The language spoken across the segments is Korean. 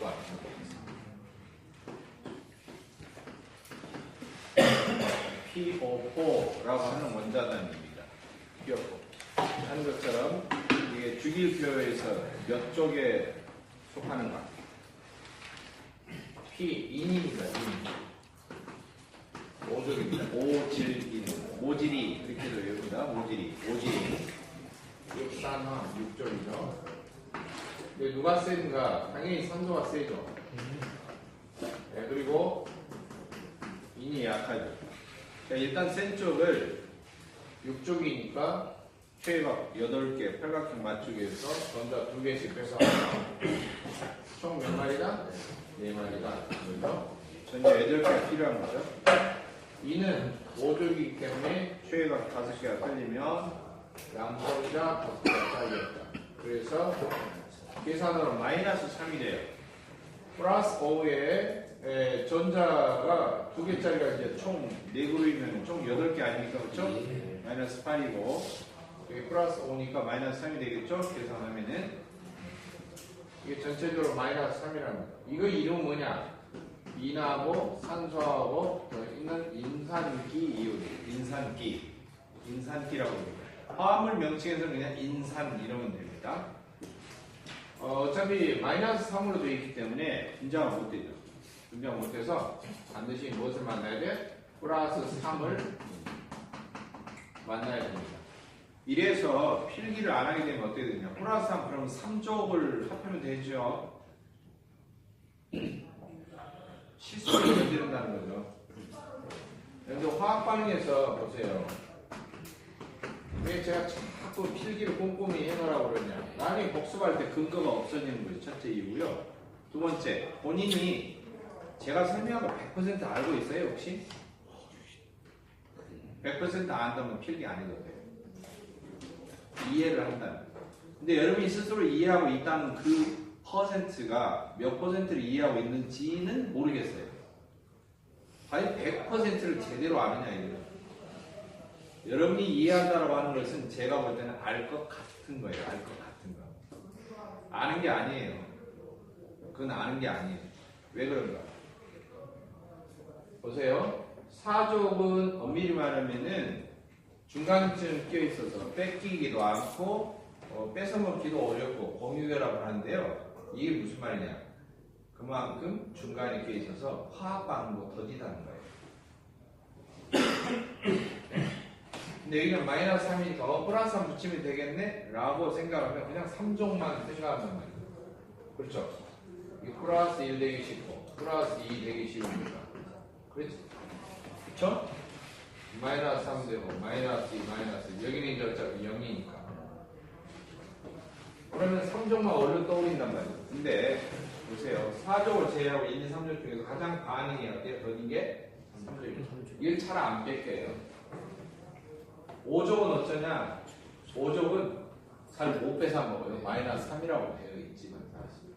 직관. P54라고 하는 원자단입니다. P54. 하는 것처럼 이게 주기표에서 몇 쪽에 속하는가? P2입니다. 2. 5쪽입니다. 오질인. 오질이 이렇게도 외웁니다. 오질이. 오질이. 육산화 6쪽이죠. 근데 누가 센가? 당연히 산소가 세죠. 네, 그리고 인이 약하죠. 자, 일단 센 쪽을 6쪽이니까 최각 8개 팔각형 맞추기에서 전자 2개씩 빼서 총 몇 마리다? 4마리다. 그죠? 전자 8개가 필요한 거죠. 이는 5쪽이기 때문에 최각 5개가 틀리면 양성자 5개가 딸렸다. 그래서 계산으로 마이너스 3이 돼요. 플러스 5에 에, 전자가 두 개짜리가 이제 총 4그룹이면 총 8개 아닙니까? 그렇죠? 마이너스 8이고 여기 플러스 5니까 마이너스 3이 되겠죠? 계산하면은 이게 전체적으로 마이너스 3이라는 거예요. 이거 이름 뭐냐? 인하고 산소하고 있는 인산기 이온 인산기 인산기라고 합니다. 화합물 명칭에서는 그냥 인산 이러면 됩니다. 어, 어차피 마이너스 3으로 되어 있기 때문에 분자가 못 되죠. 분자가 못 돼서 반드시 무엇을 만나야 돼? 플러스 3을 만나야 됩니다. 이래서 필기를 안 하게 되면 어떻게 되냐? 플러스 3 그러면 3족을 합하면 되죠. 실수를 저지른다는 거죠. 여러분 화학 반응에서 보세요. 왜 제가 자꾸 필기를 꼼꼼히 해놓으라고 그러냐. 나중에 복습할 때 근거가 없어지는 거죠. 첫째 이유고요. 두 번째, 본인이 제가 설명한 거 100% 알고 있어요, 혹시? 100% 안다면 필기 돼요. 이해를 한다면. 근데 여러분이 스스로 이해하고 있다는 그 퍼센트가 몇 퍼센트를 이해하고 있는지는 모르겠어요. 과연 100%를 제대로 아느냐, 이거는. 여러분이 이해한다고 하는 것은 제가 볼 때는 알 것 같은 거예요. 알 것 같은 거. 아는 게 아니에요. 그건 아는 게 아니에요. 왜 그런가? 보세요. 사족은 엄밀히 말하면은 중간쯤 껴 있어서 뺏기기도 않고 어, 뺏어먹기도 어렵고 공유결합을 하는데요. 이게 무슨 말이냐? 그만큼 중간에 껴 있어서 반응도 더디다는 거예요. 근데 여기는 마이너스 3이니까 어, 플러스 3 붙이면 되겠네? 라고 생각하면 그냥 3종만 생각하면 말이에요. 그렇죠? 이 플러스 1 되기 쉽고 플러스 2 되기 쉬우니까 그렇지? 그쵸? 마이너스 3 되고 마이너스 2 마이너스 1. 여기는 이제 어차피 0이니까 그러면 3종만 얼른 떠올린단 말이에요 근데 보세요 4종을 제외하고 1, 2, 3종 중에서 가장 반응이 어때요? 더딘 게 3종이에요 이걸 잘안 뺏겨요 5족은 어쩌냐 5족은 잘못 뺏어 먹어요 마이너스 3이라고 되어 있지만 사실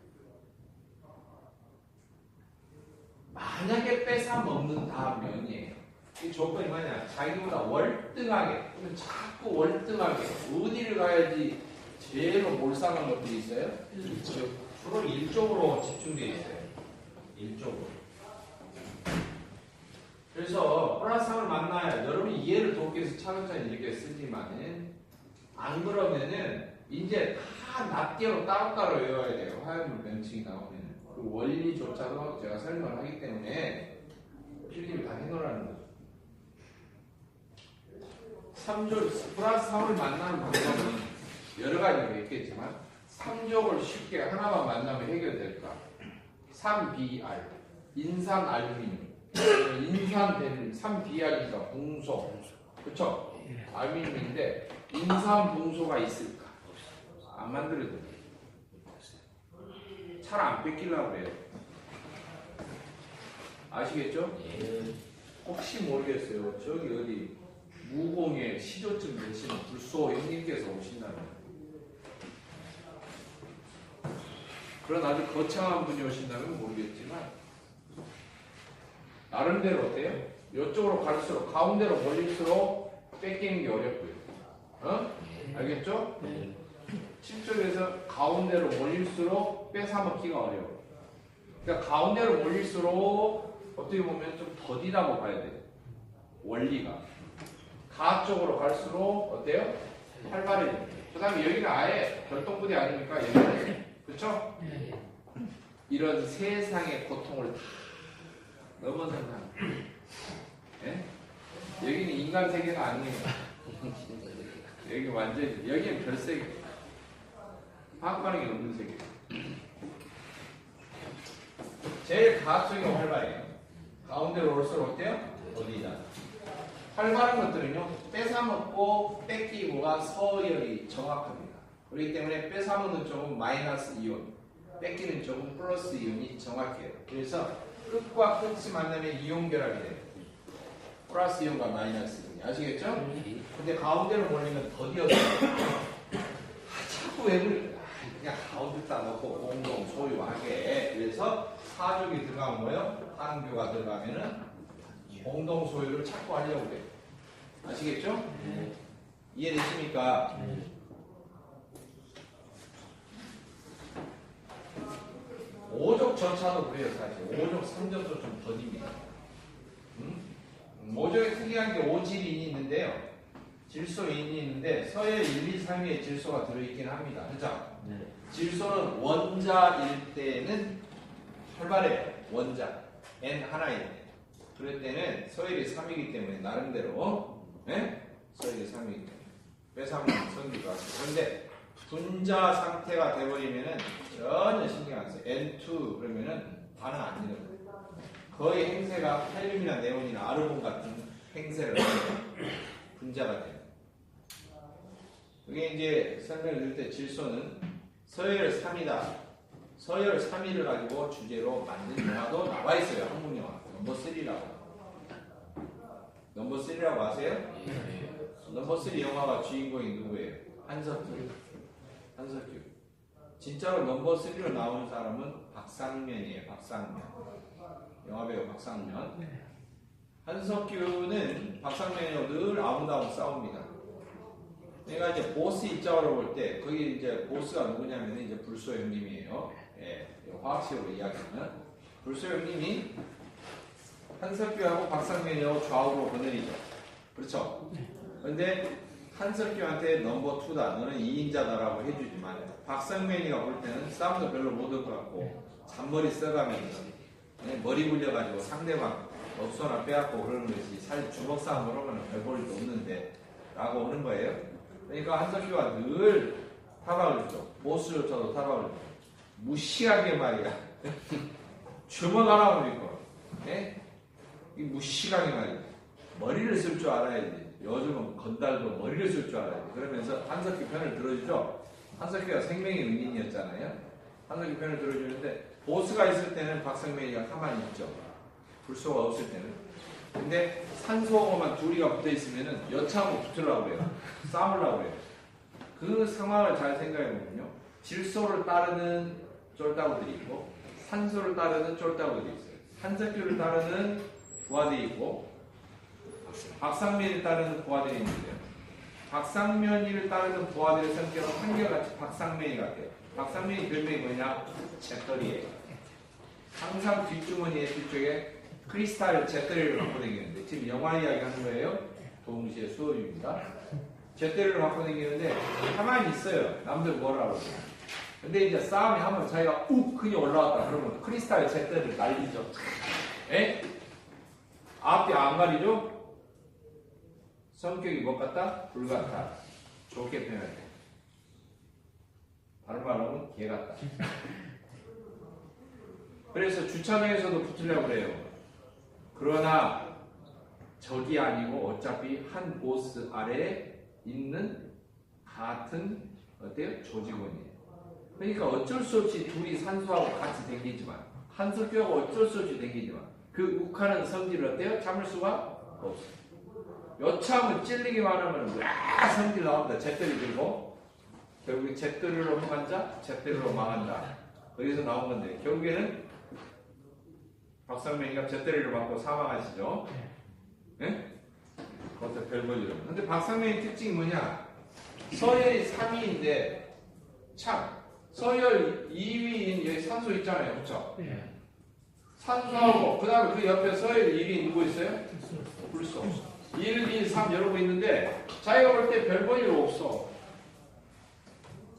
만약에 뺏어 먹는다면이에요. 이 조건이 뭐냐? 자기보다 월등하게, 자꾸 월등하게 어디를 가야지 제일 몰상한 것들이 있어요? 주로 일쪽으로 집중되어 있어요. 일쪽으로. 그래서 3을 만나야 여러분이 이해를 돕기 위해서 차근차근 이렇게 쓰지만은 안 그러면은 이제 다 낱개로 따로따로 외워야 돼요. 화염물 명칭이 나오면. 그 원리조차도 제가 설명을 하기 때문에 필기를 다 해놓으라는 거죠. 3조, 플러스 3을 만나는 방법은 여러 가지가 있겠지만 3족을 쉽게 하나만 만나면 해결될까? 3BR, 인산 알루미늄, 인산 베릴, 3BR이니까 붕소, 그쵸? 알루미늄인데 인산 붕소가 있을까? 안 만들어도 돼. 잘안 뺏기려고 그래요. 아시겠죠? 혹시 모르겠어요. 저기 어디 무공의 시조증 되시는 불소 형님께서 오신다면 그런 아주 거창한 분이 오신다면 모르겠지만 나름대로 어때요? 이쪽으로 갈수록 가운데로 몰릴수록 뺏기는 게 어렵고요. 어? 알겠죠? 네. 7쪽에서 가운데로 몰릴수록 뺏어먹기가 어려워. 그러니까 가운데로 몰릴수록 어떻게 보면 좀 더디다고 봐야 돼요. 원리가. 가 쪽으로 갈수록 어때요? 활발해져요. 그 다음에 여기는 아예 별똥부대 아닙니까? 여기는. 그쵸? 이런 세상의 고통을 다 넘어선 사람. 예? 여기는 인간 세계가 아니에요. 여기 완전히, 여기는 별 세계. 파악하는 게 없는 세계. 제일 가학적인 활발해요. 가운데로 올수록 어때요? 어디다. 활발한 것들은요, 뺏어먹고 뺏기고가 서열이 정확합니다. 그렇기 때문에 뺏어먹는 쪽은 마이너스 이온, 뺏기는 쪽은 플러스 이온이 정확해요. 그래서 끝과 끝이 만나면 이온 결합이 돼요. 플러스 이온과 마이너스 이온이. 아시겠죠? 근데 가운데로 몰리면 더디어서 아, 자꾸 왜 그래? 아, 그냥 가운데 따놓고 공동 소유하게. 그래서 사족이 들어가면 뭐예요? 한교가 들어가면은 공동 소유를 찾고 하려고 그래요. 아시겠죠? 이해되십니까? 오족 전차도 그래요, 사실. 오족 3점도 좀 더딥니다. 음? 오족의 특이한 게 오질인이 있는데요. 질소인이 있는데 서열 1, 2, 3위에 질소가 들어있긴 합니다. 그죠? 질소는 원자일 때는 활발해요. 원자. N 하나일 때. 그럴 때는 서열이 3이기 때문에 나름대로 예? 서열이 3이기 때문에 빼삼는 성기가 그런데 분자 상태가 돼버리면은 전혀 신경 안 써요. N2 그러면은 반응 안 되는 거예요. 거의 행세가 칼륨이나 네온이나 아르곤 같은 행세를 분자가 돼요. 그게 이제 설명을 드릴 때 질소는 서열 3이다. 서열 3위를 가지고 주제로 만든 영화도 나와 있어요. 한국 영화. 넘버 3라고. 넘버 3라고 아세요? 넘버 3 영화가 주인공이 누구예요? 한석규. 한석규. 진짜로 넘버 3로 나오는 사람은 박상면이에요. 박상면. 영화배우 박상면. 한석규는 박상면이랑 늘 아무다고 싸웁니다. 내가 이제 보스 입장으로 볼 때 거기 이제 보스가 누구냐면 이제 불소 형님이에요. 예, 화학식으로 이야기하면 불소 형님이 한석규하고 박상면이하고 좌우로 거느리죠. 그렇죠? 근데 한석규한테 넘버 투다 너는 2인자다라고 해주지만 박상면이가 볼 때는 싸움도 별로 못할 것 같고 잔머리 써가면서 예, 머리 굴려가지고 상대방 업소나 빼앗고 그러는 것이 사실 주먹 싸움으로 하면 별볼 일도 없는데 라고 하는 거예요. 그러니까 한석규가 늘 타박을 주죠. 보스조차도 타박을 주죠. 무시하게 말이야. 주먹 하나 올리고, 예? 이 무시하게 말이야. 머리를 쓸 줄 알아야지. 요즘은 건달도 머리를 쓸 줄 알아야지. 그러면서 한석규 편을 들어주죠. 한석규가 생명의 은인이었잖아요. 한석규 편을 들어주는데 보스가 있을 때는 박성민이가 가만히 있죠. 불소가 없을 때는. 근데 산소하고만 둘이가 붙어 있으면은 여차하고 붙으려고 해요. 싸우려고 해요. 그 상황을 잘 생각해 보면요. 질소를 따르는 쫄따구들이 있고 산소를 따르는 쫄따구들이 있어요. 한석규를 따르는 부하들이 있고 박상면을 따르는 부하들이 있는데요. 박상면이를 따르는 부하들의 성격은 한결같이 박상면이 같아요. 박상면이 별명이 뭐냐? 잿더리예요. 항상 뒷주머니에 뒤쪽에 크리스탈 잿더리를 갖고 다니는데 지금 영화 이야기 하는 거예요. 동시에 수업입니다. 잿더리를 갖고 다니는데 가만히 있어요. 남들 뭐라고. 근데 이제 싸움이 하면 자기가 욱 흔히 올라왔다 그러면 크리스탈 잿더리를 날리죠. 에? 앞뒤 안 가리죠? 성격이 뭐 같다? 불 같다. 좋게 표현해. 다른 말로 하면 개 같다. 그래서 주차장에서도 붙으려고 그래요. 그러나 적이 아니고 어차피 한 보스 아래에 있는 같은 어때요? 조직원이에요. 그러니까 어쩔 수 없이 둘이 산소하고 같이 댕기지만 한석규하고 어쩔 수 없이 댕기지만 그 욱하는 성질을 어때요? 참을 수가 없어요. 여차하면 찔리기만 하면 와 성질 나온다. 잿더리 들고 결국에 잿더리로 흥한 자, 잿더리로 망한다. 거기서 나온 건데 결국에는 박상명이가 잿더리를 맞고 사망하시죠. 예? 그것도 별거지로. 근데 박상명의 특징이 뭐냐? 서열이 3위인데 참 서열 2위인 여기 산소 있잖아요. 그렇죠? 산소하고 그 다음에 그 옆에 서열 1이 누구 있어요? 불소 1, 2, 3 여러분 있는데 자기가 볼 때 별 볼일 없어.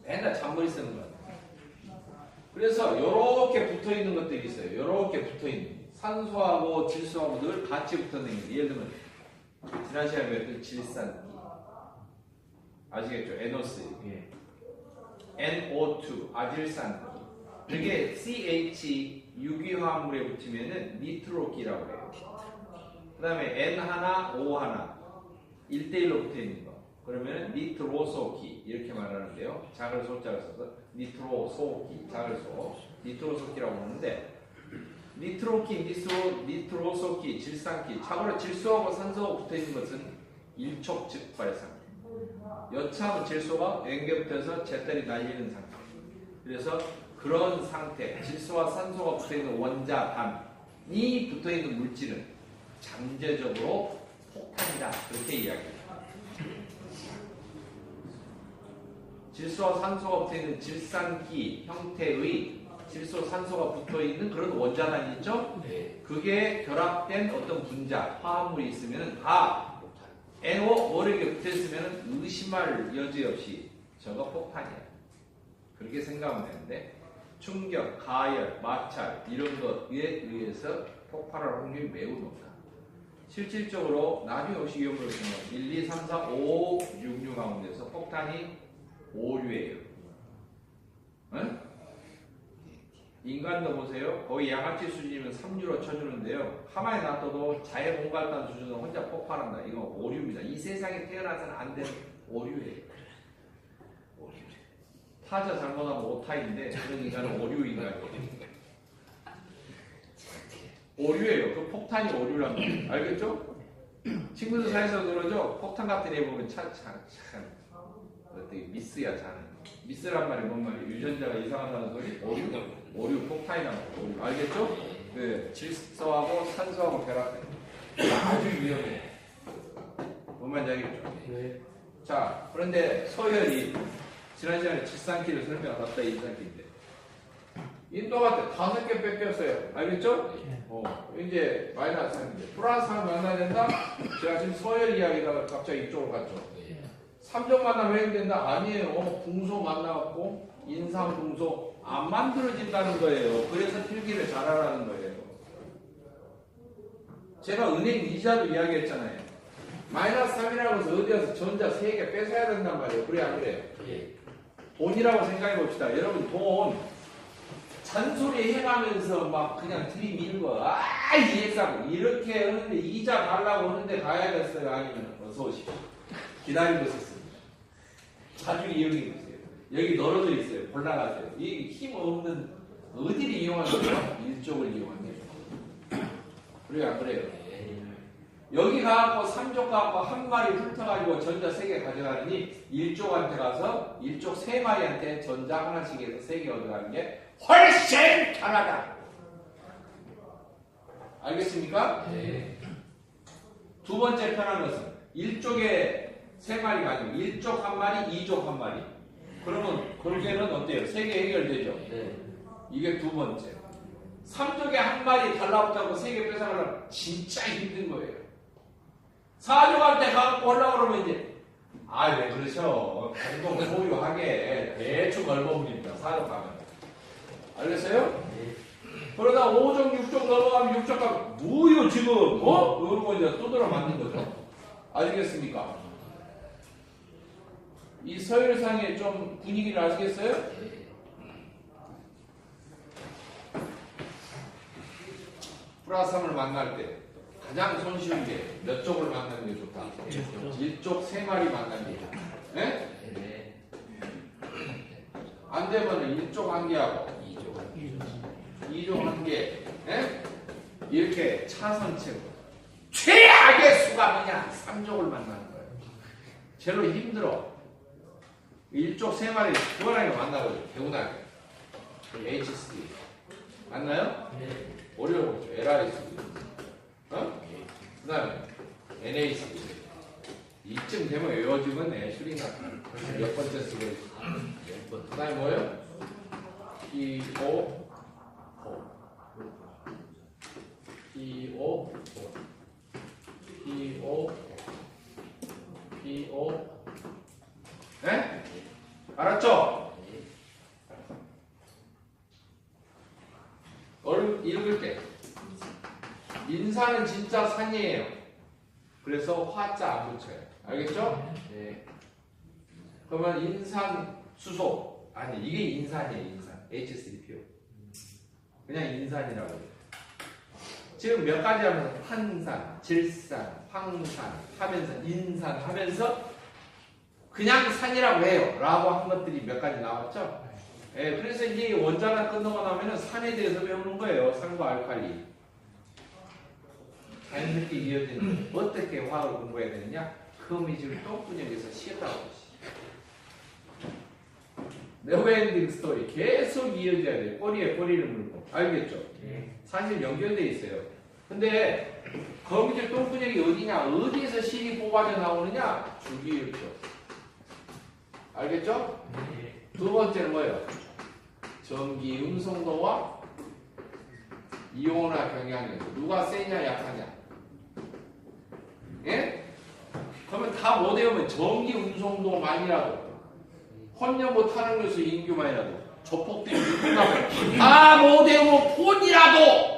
맨날 잔머리 쓰는 거야. 그래서 요렇게 붙어 있는 것들이 있어요. 요렇게 붙어 있는. 산소하고 질소하고 늘 같이 붙어 있는 게 예를 들면 지난 시간에 배웠던 질산기 아시겠죠? NO3 예. NO2 아질산기 그게 CH 유기화합물에 붙이면은 니트로기라고 해요. 그 다음에 N 하나, O 하나 1대1로 붙어 있는 거. 그러면은 니트로소기 이렇게 말하는데요. 작을 소자를 써서 니트로소기, 작을 소, 니트로소기라고 하는데 니트로키, 니트로, 니트로소기, 질산기, 참고로 질소하고 산소가 붙어 있는 것은 일촉즉 발상. 여차하면 질소가 연결부터서 제떨이 날리는 상태. 그래서 그런 상태, 질소와 산소가 붙어 있는 원자 단이 붙어 있는 물질은 잠재적으로 폭탄이다. 그렇게 이야기합니다. 질소와 산소가 붙어 있는 질산기 형태의 질소, 산소가 붙어 있는 그런 원자단이 있죠? 네. 그게 결합된 어떤 분자, 화합물이 있으면 다 NO 모르게 붙어 있으면 의심할 여지 없이 저거 폭탄이야. 그렇게 생각하면 되는데 충격, 가열, 마찰 이런 것에 의해서 폭발할 확률이 매우 높다. 실질적으로 나중에 오시기용으로 보면 1, 2, 3, 4, 5, 6, 6 가운데서 폭탄이 오류예요. 응? 인간도 보세요. 거의 양아치 수준이면 3유로 쳐주는데요. 가만히 놔둬도 자해 공갈단 수준으로 혼자 폭발한다. 이거 오류입니다. 이 세상에 태어나서는 안 되는 오류예요. 타자 잘못하면 오타인데 그런 인간은 오류 인간이에요. 오류예요. 그 폭탄이 오류란 말 알겠죠? 친구들 사이에서 그러죠. 폭탄 같은 애 보면 차참 참. 어떻게 미스야 자는. 미스란 말이 뭔 말이에요? 유전자가 이상하다는 소리? 오류? 오류 폭탄이라는 거. 알겠죠? 그 질소하고 산소하고 결합돼. 아주 위험해. 뭔 말인지 알겠죠? 네. 자, 그런데 서열이 지난 시간에 질산기를 설명하다 인산기인데 인도가 때 다섯 개 뺏겼어요. 알겠죠? 어, 이제 마이너스 3인데 플러스 3 만나야 된다? 제가 지금 서열 이야기다가 갑자기 이쪽으로 갔죠. 네. 3종 만나면 해결된다? 아니에요. 붕소 만나갖고 인상 붕소 안 만들어진다는 거예요. 그래서 필기를 잘하라는 거예요. 제가 은행 이자도 이야기했잖아요. 마이너스 3이라고 해서 어디 가서 전자 3개 뺏어야 된단 말이에요. 그래 안 그래요? 예. 돈이라고 생각해 봅시다. 여러분 돈 잔소리 해가면서 막 그냥 들이밀는 거. 아 이해싸고 이렇게 하는데 이자 달라고 하는데 가야겠어요. 아니면 어서 오십시오. 기다리고 있었습니다. 자주 이용해 보세요. 여기 널어져 있어요. 골라가세요. 이 힘 없는 어디를 이용하는 거예요? 일쪽을 이용하는 거예요. 그래요 안 그래요? 네. 여기 가갖고 삼족 가갖고 한 마리 훑어가지고 전자 세 개 가져가느니 일족한테 가서 일족 세 마리한테 전자 하나씩 해서 세 개 얻어가는 게 훨씬 편하다. 알겠습니까? 네. 두 번째 편한 것은 일족에 세 마리가 아니고 일족 한 마리, 이족 한 마리. 그러면 그렇게는 어때요? 세 개 해결되죠? 네. 이게 두 번째. 삼족에 한 마리 달라붙다고 세 개 뺏어가려면 진짜 힘든 거예요. 사족한테 갖고 올라오그러면 이제 아 왜 그러셔 공동 소유하게 대충 얼버무립니다 사족 가면 알겠어요? 네. 그러다 5종 6종 넘어가면 6종 가면 뭐요 지금 어? 그러고 이제 두드러 맞는 거죠 아시겠습니까? 이 서열상의 좀 분위기를 아시겠어요? 네. 플러스함을 만날 때 가장 손쉬운 게 몇 쪽을 만나는 게 좋다. 일쪽 세 마리 만나는 게 좋다. 예? 네. 안 되면 일쪽 한 개하고 이쪽. 이쪽 한 개. 예? 이렇게 차선책으로 최악의 수가 뭐냐? 삼족을 만나는 거예요. 제로 힘들어. 일쪽 세 마리 구원하게 만나거든요. 개운하게. HSD. 맞나요? 네. 어려워죠. LIS. 어? 그 다음에 NAC. 이쯤 되면 외워지면 애슐리나 몇 번째 쓰고 있어. 몇 번. 그 다음에 뭐예요? E, O, O. PO PO PO 네? 알았죠? 얼 읽을 때 인산은 진짜 산이에요. 그래서 화자 안 붙여요. 알겠죠? 네. 그러면 인산 수소 아니 이게 인산이에요. 인산 H3PO 그냥 인산이라고. 지금 몇 가지 하면서 탄산, 질산, 황산 하면서 인산 하면서 그냥 산이라고 해요. 라고 한 것들이 몇 가지 나왔죠? 예, 그래서 이제 원자가 끝나고 나면은 산에 대해서 배우는 거예요. 산과 알칼리. 자연스럽게 이어지는 어떻게 화학을 공부해야 되느냐? 그 미지를 똥분역에서 시켰다고 네버엔딩 스토리 계속 이어져야 돼요. 꼬리에 꼬리를 물고 알겠죠? 사실 연결돼 있어요. 근데 거미줄 똥분역이 어디냐? 어디에서 실이 뽑아져 나오느냐? 주기율표. 알겠죠? 두 번째는 뭐예요? 전기 음성도와 이온화 경향력. 누가 세냐 약하냐? 예? 그러면 다 못 외우면 전기 음성도만이라도 혼연 못하는 것을 인규만이라도 다못 외우면 폰이라도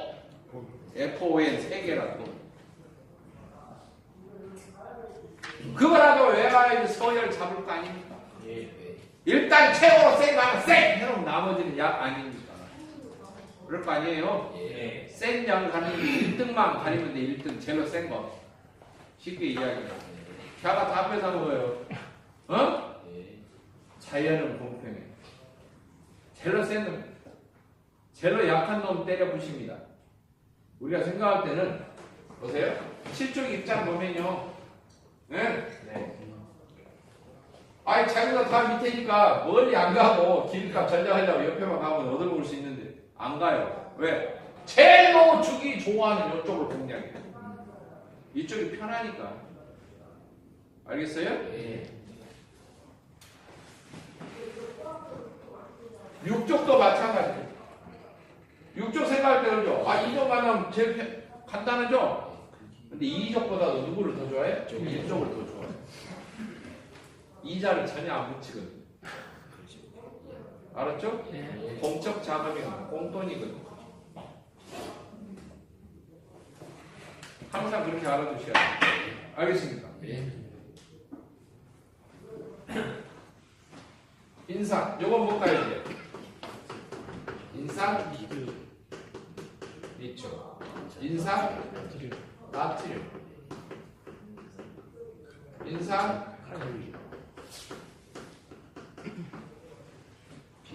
FON 세 개라도 그거라도 외워야지 서열 잡을 거 아닙니까? 일단 최고로 센거 하면 쌩! 해놓으면 나머지는 약 아닙니까? 그럴 거 아니에요? 센양 가는 게 1등만 가리면 돼 1등 제일 센 거. 쉽게 이야기해. 걔가 다 뺏어 먹어요. 어? 자연은 공평해. 제일 센 놈, 제일 약한 놈 때려 부십니다. 우리가 생각할 때는 보세요. 실적 입장 보면요. 네? 아니 자기가 다 밑에니까 멀리 안 가고 길값 전략하려고 옆에만 가면 얻어 먹을 수 있는데 안 가요. 왜? 제일 주기 좋아하는 이쪽을 공략해. 이쪽이 편하니까. 알겠어요? 육족도 마찬가지예요. 육족 생각할 때 그러죠. 아, 이족 만 하면 제일 편- 간단하죠? 근데 이족보다도 누구를 더 좋아해? 이족을 더 좋아해. 이자를 전혀 안 붙이거든. 알았죠? 공적 자금이거든. 공돈이거든. 항상 그렇게 알아두셔야 돼요. 알겠습니까? 인산. 요건 뭘까요, 이제? 인산 있죠. 인산 나트륨. 인산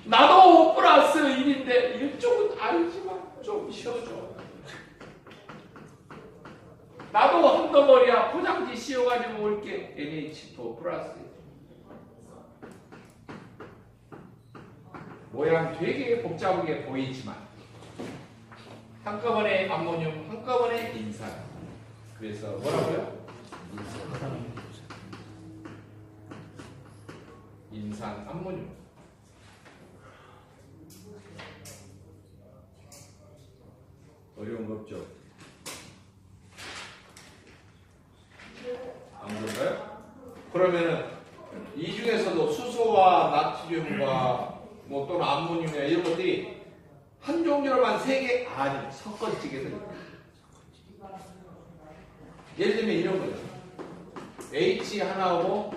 나도 5 플러스 1인데 이쪽은 알지만 좀 쉬어줘. 나도 한 덩어리야 포장지 씌워가지고 올게 NH4 플러스 모양 되게 복잡하게 보이지만 한꺼번에 암모늄 한꺼번에 인산 그래서 뭐라고요? 인산 암모늄 어려운 거 없죠? 안 그럴까요? 그러면은 이 중에서도 수소와 나트륨과 뭐 또는 암모늄이나 이런 것들이 한 종류로만 세개 아니 섞어지게 돼. 예를 들면 이런 거죠. H 하나하고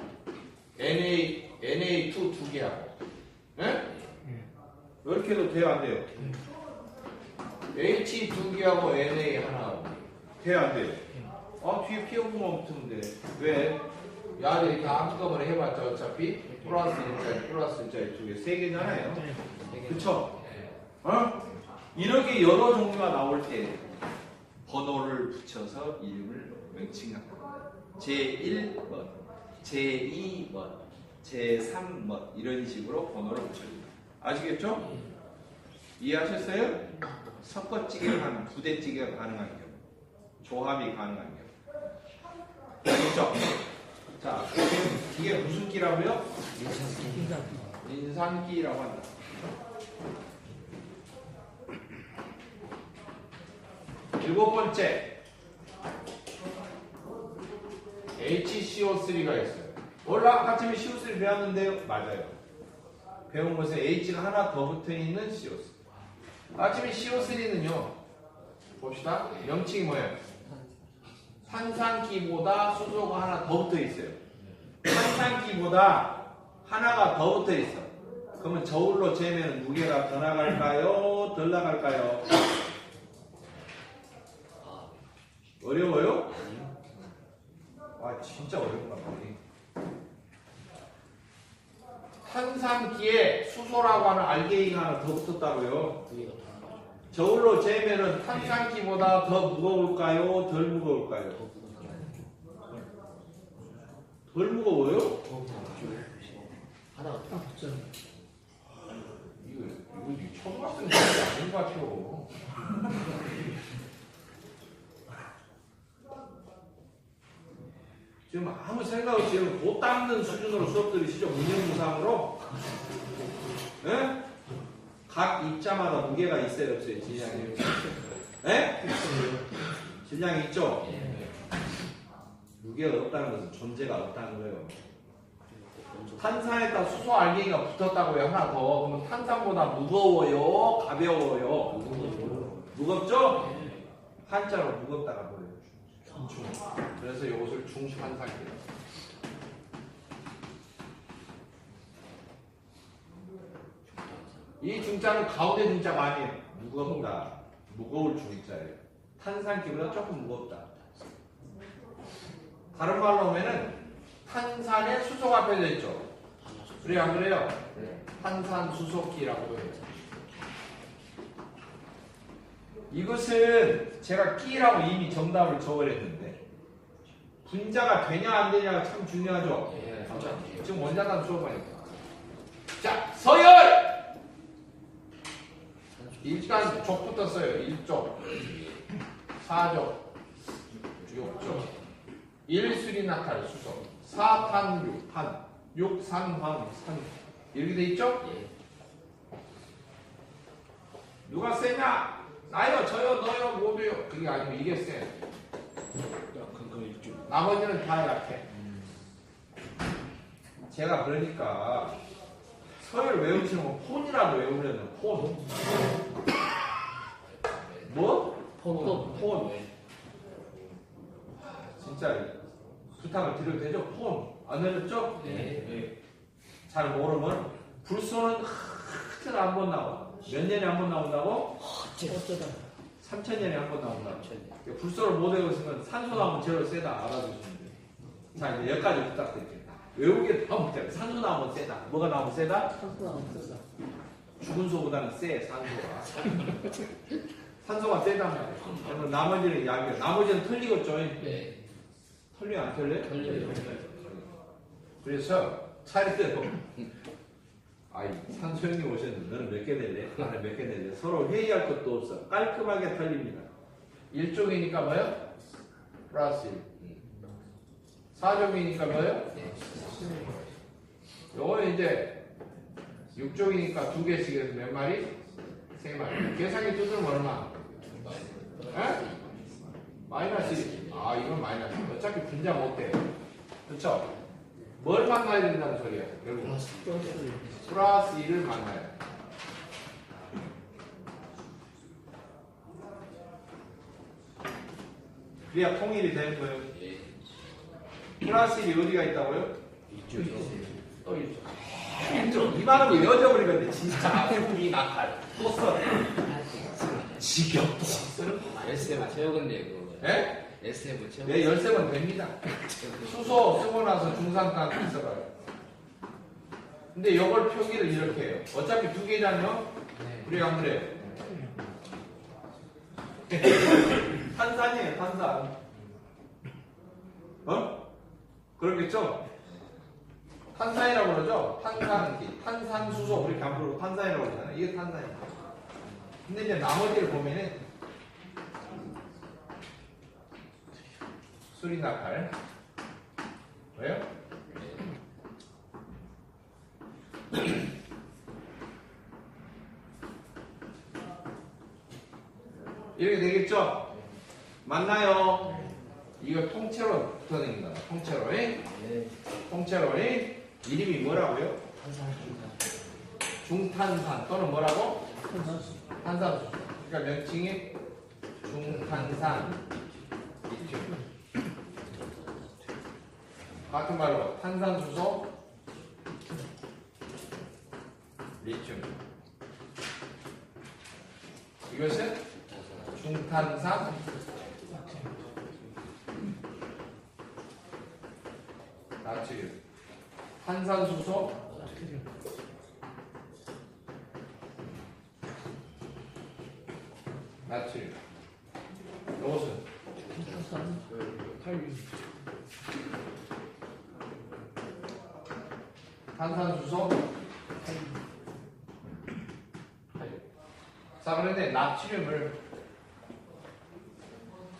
Na Na2 두 개하고, 예? 이렇게 해도 돼요 안 돼요? H 두 개하고 Na 하나하고 돼요 안 돼요? 아 뒤에 피어구멍 붙으면 돼. 왜? 야 이렇게 한꺼번에 해봤자 어차피 플러스 1짜리 플러스 1짜리 두개세 개잖아요. 그쵸? 어? 이렇게 여러 종류가 나올 때 번호를 붙여서 이름을 명칭합니다. 제1번, 제2번, 제3번 이런 식으로 번호를 붙여줍니다. 아시겠죠? 이해하셨어요? 섞어찌개를 하는 부대찌개가 가능한 경우, 조합이 가능한 경우. 알겠죠? 자, 이게, 이게 무슨 끼라고요? 인산기라고 한다. 일곱 번째 HCO3가 있어요. 원래 아침에 CO3 배웠는데요. 맞아요. 배운 것에 H가 하나 더 붙어 있는 CO3. 아침에 CO3는요. 봅시다. 명칭이 뭐예요? 탄산기보다 수소가 하나 더 붙어 있어요. 탄산기보다 하나가 더 붙어 있어. 그러면 저울로 재면 무게가 더 나갈까요? 덜 나갈까요? 어려워요? 아 진짜 어렵다 말이. 탄산기에 수소라고 하는 알게이가 하나 더 붙었다고요. 저울로 재면은 탄산기보다 더 무거울까요? 덜 무거울까요? 덜 무거워요? 하다가. 이거 이거 초등학생 문제 아닌 것 같아요. 지금 아무 생각 없이 못 닦는 수준으로 수업 들으시죠? 문형무상으로? 예? 각 입자마다 무게가 있어요, 없어요? 질량이? 예? 질량이 있죠? 무게가 없다는 것은 존재가 없다는 거예요. 탄산에다 수소 알갱이가 붙었다고요 하나 더 그러면 탄산보다 무거워요 가벼워요 무겁죠? 한자로 무겁다가? 중 그래서 이것을 중탄산기예요 이 중자는 가운데 중자가 아니에요 무겁다 무거울 중자예요 탄산기보다 조금 무겁다 다른 말로 하면은 탄산에 수소가 빼져 있죠 그래요 안 그래요? 탄산 수소기라고 해요. 이것은 제가 끼라고 이미 정답을 적어냈는데 분자가 되냐 안 되냐가 참 중요하죠. 예, 안 돼요. 지금 원자단 수업하니까. 자 서열 일단 족부터 써요. 1족, 4족, 6족, 1수리 나탈 수소, 4탄 6탄, 6산황 산 이렇게 돼 있죠? 예. 누가 세냐? 나요, 저요, 너요, 모두요. 그게 아니고 이게 세. 약간 그 일종. 나머지는 다 약해. 제가 그러니까 서열 외우시는 거 폰이라도 외우려면 폰. 뭐? 폰. 폰. 진짜 부탁을 드려도 되죠? 폰. 안 해줬죠? 네. 잘 모르면 불소는 하여튼 한번 나와. 몇 년에 한 번 나온다고? 어쩌다. 3천 년에 한 번 나온다고. 불소를 못 외웠으면 산소 나오면 제일 세다 알아두시면 돼요. 자 이제 여기까지 부탁드릴게요. 외우게 다 못해요. 산소 나오면 세다. 뭐가 나오면 세다? 죽은 소보다는 세 산소가. 산소가 세단 말이에요. 그러면 나머지는 약이에요. 나머지는 틀리겠죠? 네. 틀려 안 틀려? 틀려요. 그래서 차릴 때도 아이 산소 형님 오셨는데 너는 몇 개 낼래? 나는 몇 개 낼래? 서로 회의할 것도 없어. 깔끔하게 털립니다. 1쪽이니까 뭐요? 플러스 1. 4쪽이니까 뭐요? 네. 요거는 이제 6쪽이니까 두 개씩 해서 몇 마리? 세 마리. 계산기 두드리면 얼마? 에? 마이너스 1. 아, 이건 마이너스. 어차피 분자 못해. 그쵸? 뭘 만나야 된다는 소리야, 결국. 플러스 1을 만나야 돼. 그래야 통일이 되는 거예요. 예. 플러스 1이 어디가 있다고요? 있죠. 또 있죠. 거 여져버린 건데 진짜 이 낙할 또 써. 지겹다. SF 채우건데 그거. 예? SF 채우. 네, 13번 됩니다. 수소 쓰고 나서 중산단 있어봐요. 근데 이걸 표기를 이렇게 해요. 어차피 두 개잖아요? 네. 우리 안 그래요? 탄산이에요, 탄산. 어? 그렇겠죠? 탄산이라고 그러죠? 탄산기, 탄산수소 그렇게 안 부르고 탄산이라고 그러잖아요. 이게 탄산이에요. 근데 이제 나머지를 보면은 수리나칼 왜요? 이렇게 되겠죠? 맞나요? 이거 통째로 붙어다니는 거야. 통째로. 잉? 네. 통째로. 잉? 이름이 뭐라고요? 한상입니다. 중탄산 또는 뭐라고? 탄산수. 그러니까 명칭이 중탄산 리튬. 같은 말로 탄산수소 리튬. 이것은 중탄산 나트륨. 탄산수소 나트륨. 이것은 탄산수소 자 그런데 나트륨을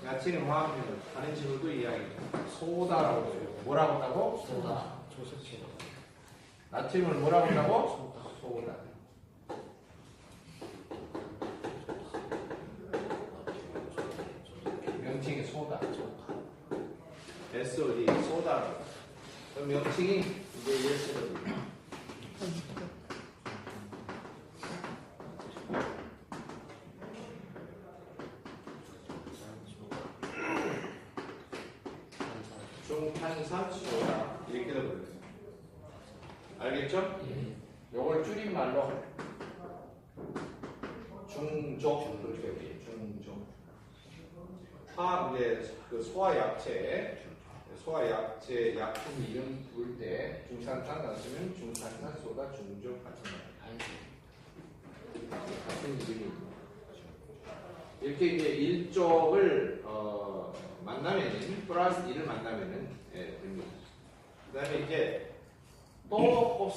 나트륨 화학물을 다른 식으로도 이야기해요 소다라고 해요 뭐라고 한다고? 소다. 조석체로. 나트륨을 뭐라고 한다고? 소다 명칭이 소다 SOD 소다라고 그 명칭이 이제 중탄산 소다 이렇게 되거든요 알겠죠? 예. 요걸 줄임말로 중족 그렇게 얘기해요. 중족 화 이제 그 소화약체 소화약체 약품 이름 부를 때 중산산 소다 중족 같은 거 같은 이름이 이렇게 이제 일족을 어, 만나면은 플러스 1을 만나면은 예, 됩니다. 그다음에 이제 또거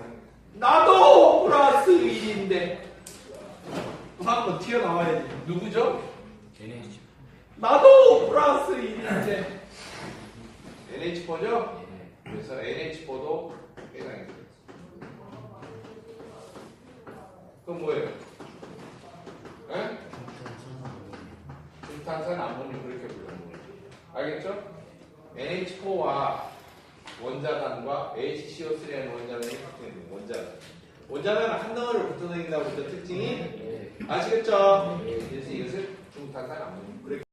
합니다. 나도 플러스 1인데 또 한 번 튀어나와야지. 누구죠? 나도 플러스 1인데 NH4죠? 예. 그래서 NH4도 해당이 돼요. 그럼 뭐예요? 에? 중탄산 암모늄 그렇게 부르는 거예요. 알겠죠? NH4와 원자단과 HCO3라는 원자단이 붙어있는 원자단. 원자단은 한 덩어리로 붙어다닌다고 했던 특징이 예. 아시겠죠? 그래서 이것을 중탄산 암모늄. 그렇게